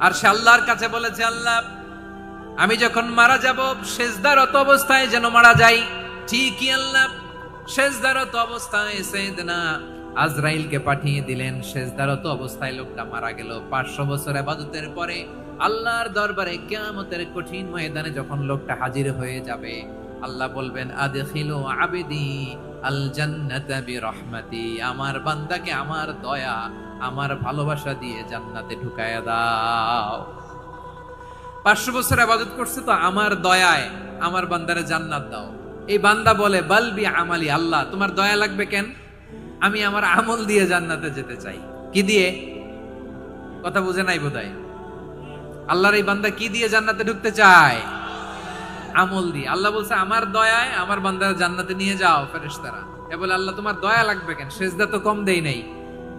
আর সে আল্লাহর কাছে বলেছে, আল্লাহ, আমি যখন মারা যাব, শেষদারত অবস্থায় যেন মারা যাই। ঠিকই আল্লাহ, শেষদারত অবস্থায় সেদনা আজরাইলকে পাঠিয়ে দিলেন। শেষদারত অবস্থায় লোকটা মারা গেল। পাঁচশো বছর আবাদতের পরে আল্লাহর দরবারে কেয়ামতের কঠিন ময়দানে যখন লোকটা হাজির হয়ে যাবে, আল্লাহ বলবেন, আদখিলু আবেদি আল জান্নাতা বিরহমাতি, আমার বান্দাকে আমার দয়া আমার ভালোবাসা দিয়ে জান্নাতে ঢুকায়া দাও। পাঁচশো বছর আবাদত করছে তো আমার দয়ায় আমার বান্দারে জান্নাত দাও। এই বান্দা বলে বালবি আমালি, আল্লাহ, তোমার দয়া লাগবে কেন? আমি আমার আমল দিয়ে জান্নাতে যেতে চাই। কি দিয়ে? কথা বুঝে নাই বোধহয়? আল্লাহর এই বান্দা কি দিয়ে জান্নাতে ঢুকতে চায়? আমল দিয়ে। আল্লাহ বলছে, আমার দয়ায় আমার বান্দারা জান্নাতে নিয়ে যাও, ফেরেশতারা। এ বলে, আল্লাহ, তোমার দয়া লাগবে কেন? সেজদা তো কম দেই নাই।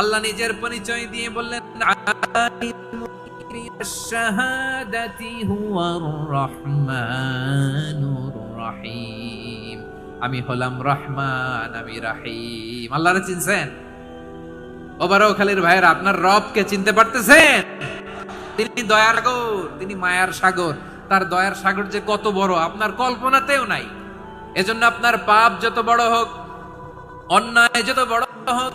আল্লাহ নিজের পরিচয় দিয়ে বললেন আমি হলাম রহমান, আমি রাহিম। আল্লাহরে চিনছেন? ওবারও খালির ভাইয়ের, আপনার রবকে চিনতে পারতেছেন? তিনি দয়ার সাগর তিনি মায়ার সাগর। তার দয়ার সাগর যে কত বড়, আপনার কল্পনাতেও নাই। এজন্য আপনার পাপ যত বড় হোক, অন্যায় যত বড় হোক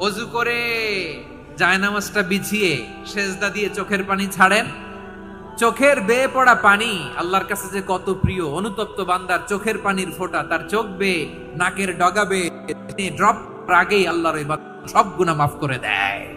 অজু করে জায়নামাজটা বিছিয়ে সেজদা দিয়ে চোখের পানি ছাড়েন। চোখের বেয়ে পড়া পানি আল্লাহর কাছে যে কত প্রিয়, অনুতপ্ত বান্দার চোখের পানির ফোঁটা, তার চোখ বে নাকের ডগা বেয়ে ড্রপ আগেই আল্লাহর সব গুণা মাফ করে দেয়।